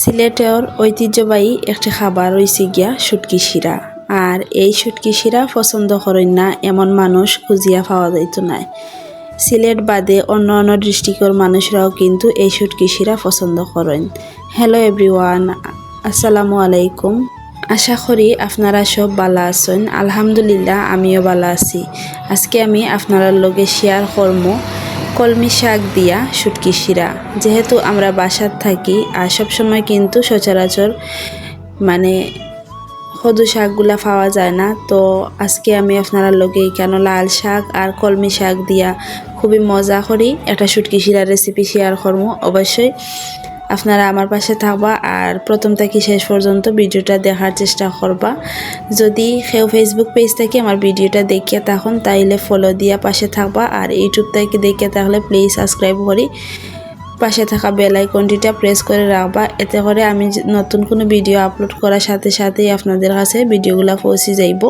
সিলেটের ঐতিহ্যবাহী একটি খাবার রয়েছে গিয়া শুটকি শিরা। আর এই শুটকি শিরা পছন্দ করেন না এমন মানুষ খুঁজিয়া পাওয়া যাইত না। সিলেট বাদে অন্য অন্য ডিস্ট্রিক্টের মানুষরাও কিন্তু এই শুটকি শিরা পছন্দ করেন। হ্যালো এভরিওয়ান, আসসালামু আলাইকুম। আশা করি আপনারা সব ভালো আছেন। আলহামদুলিল্লাহ, আমিও ভালো আছি। আজকে আমি আপনারা লগে শেয়ার করব কলমি শাক দিয়া শুটকি শিরা। যেহেতু আমরা বাসার থাকি, আর সবসময় কিন্তু সচরাচর মানে হদু শাকগুলা পাওয়া যায় না, তো আজকে আমি আপনারা লগে কেন লাল শাক আর কলমি শাক দিয়া খুবই মজা করি। একটা শুটকি শিরার রেসিপি শেয়ার করব। অবশ্যই আপনারা আমার পাশে থাকবা আর প্রথম থেকে শেষ পর্যন্ত ভিডিওটা দেখার চেষ্টা করবা। যদি কেউ ফেসবুক পেজ থেকে আমার ভিডিওটা দেখিয়ে তখন তাইলে ফলো দিয়া পাশে থাকবা আর ইউটিউব থেকে দেখিয়ে তাহলে প্লিজ সাবস্ক্রাইব করি। পাশে থাকা বেল আইকনটিটা প্রেস করে রাখবা, এতে করে আমি নতুন কোনো ভিডিও আপলোড করার সাথে সাথেই আপনাদের কাছে ভিডিওগুলো পৌঁছে যাইব।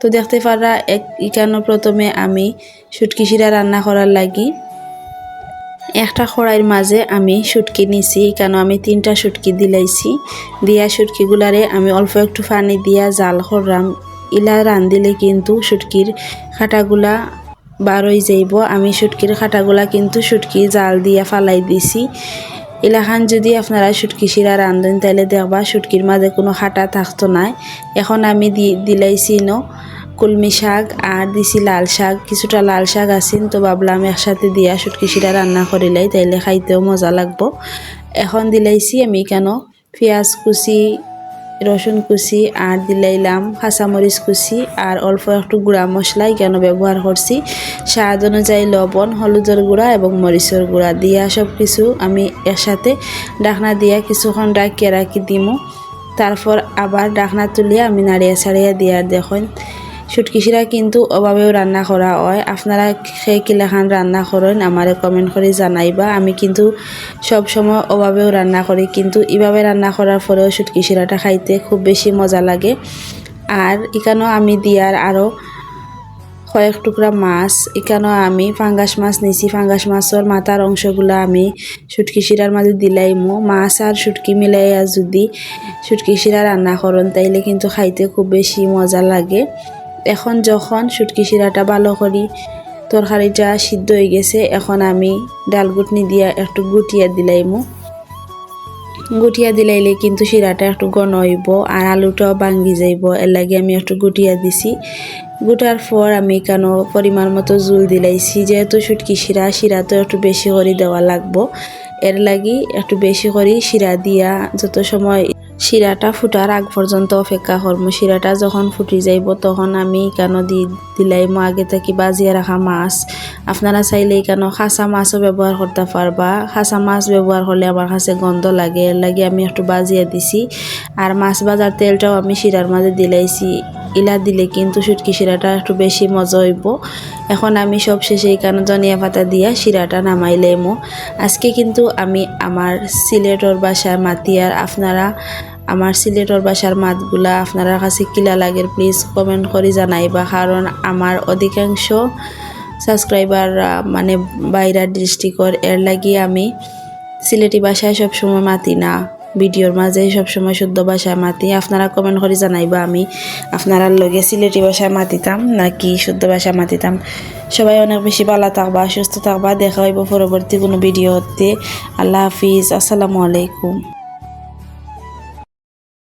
তো দেখতে পারা এক ইকানো প্রথমে আমি সুটকি শিরা রান্না করার লাগি। একটা খড়াইয়ের মাঝে আমি শুটকি নিছি, কেন আমি তিনটা শুটকি দিলাইছি। দিয়া শুটকিগুলারে আমি অল্প একটু পানি দিয়া জাল করলাম ইলা রান্ধিলে কিন্তু শুটকির খাটাগুলা বারোই যাইব। আমি শুটকির খাটাগুলা কিন্তু শুটকি জাল দিয়া ফালাই দিছি। ইলাখান যদি আপনারা শুটকি শিরা রান্ধেন তাহলে দেখবা শুটকির মাঝে কোনো খাটা থাকতো নাই। এখন আমি দিলাইছি ন কলমি শাক আর দিছি লাল শাক। কিছুটা লাল শাক আছেন তো ভাবলাম একসাথে দিয়া শুটকি শিরা রান্না করিলাই তাইলে খাইতেও মজা লাগবো। এখন দিলাইছি আমি কেন? পেঁয়াজ কুচি, রসুন কুচি আর দিলাইলাম কাঁচামরিচ কুচি আর অল্প একটু গুঁড়া মশলাই কেন ব্যবহার করছি? স্বাদ অনুযায়ী লবণ, হলুদের গুঁড়া এবং মরিচের গুঁড়া দিয়া সব কিছু আমি একসাথে ডাকনা দিয়া কিছুক্ষণ ডাকিয়ে রাখি দিমু। তারপর আবার ডাকনা তুলিয়া আমি নাড়িয়া ছাড়িয়া দিয়া দেখুন। শুটকি শিরা কিন্তু অভাবেও রান্না করা হয়। আপনারা সেই কিলাখান রান্না করেন, আমারে কমেন্ট করে জানাইবা। আমি কিন্তু সব সময় অভাবেও রান্না করি, কিন্তু এভাবে রান্না করার পরেও শুটকি শিরাটা খাইতে খুব বেশি মজা লাগে। আর এখানেও আমি দিয়ার আরও কয়েক টুকরা মাছ এখানেও আমি ফাঙ্গাস মাছ নিছি। ফাঙ্গাস মাছের মাথার অংশগুলো আমি শুটকি শিরার মাঝে দিলাইমো। মাছ আর শুটকি মিলাইয়া যদি শুটকি শিরা রান্না করেন, তাইলে কিন্তু খাইতে খুব বেশি মজা লাগে। এখন যখন শুটকি শিরাটা ভালো করি তরকারিটা সিদ্ধ হয়ে গেছে, এখন আমি ডাল গুটনি দিয়া একটু গুটিয়া দিলাইমু। গুটিয়া দিলাইলে কিন্তু শিরাটা একটু ঘন হইব আর আলুটাও ভাঙ্গি যাইব, এর লাগে আমি একটু গুটিয়া দিছি। গুটার পর আমি কেন পরিমাণ মতো জুল দিলাইছি, যেহেতু শুটকি শিরা শিরা তো একটু বেশি করে দেওয়া লাগবো। এর লাগি একটু বেশি করে শিরা দিয়া যত সময় শিরাটা ফুটার আগ পর্যন্ত অপেক্ষা করব। শিরাটা যখন ফুটি যাইব, তখন আমি কেন দি দিলাইমো আগে থেকে বাজিয়ে রাখা মাছ। আপনারা চাইলে কেন খাসা মাছও ব্যবহার করতে পারবা। খাসা মাছ ব্যবহার করলে আমার কাছে গন্ধ লাগে। এর লাগে আমি একটু বাজিয়ে দিছি। আর মাছ বাজার তেলটাও আমি শিরার মাঝে দিলাইছি। ইলা দিলে কিন্তু সুটকি শিরাটা একটু বেশি মজা হইব। এখন আমি সব শেষে এখানে জনিয়া পাতা দিয়া শিরাটা নামাইলেমো আজকে কিন্তু আমি আমার সিলেটর বাসায় মাতিয়ার আপনারা আমার সিলেটর বাসার মাতগুলা আপনারা কাছে কিলা লাগে প্লিজ কমেন্ট করে জানাইবা। কারণ আমার অধিকাংশ সাবস্ক্রাইবার মানে বাইরের ডিস্ট্রিক্টর এর লাগি আমি সিলেটি বাসায় সবসময় মাতি না। ভিডিওর মাঝে সবসময় শুদ্ধ ভাষায় মাতি। আপনারা কমেন্ট করে জানাইবা আমি আপনারা লগে সিলেটি ভাষায় মাতিতাম নাকি শুদ্ধ ভাষায় মাতিতাম। সবাই অনেক বেশি ভালো থাকবা, সুস্থ থাকবা। দেখা হইব পরবর্তী কোনো ভিডিওতে। আল্লাহ হাফিজ। আসসালামু আলাইকুম।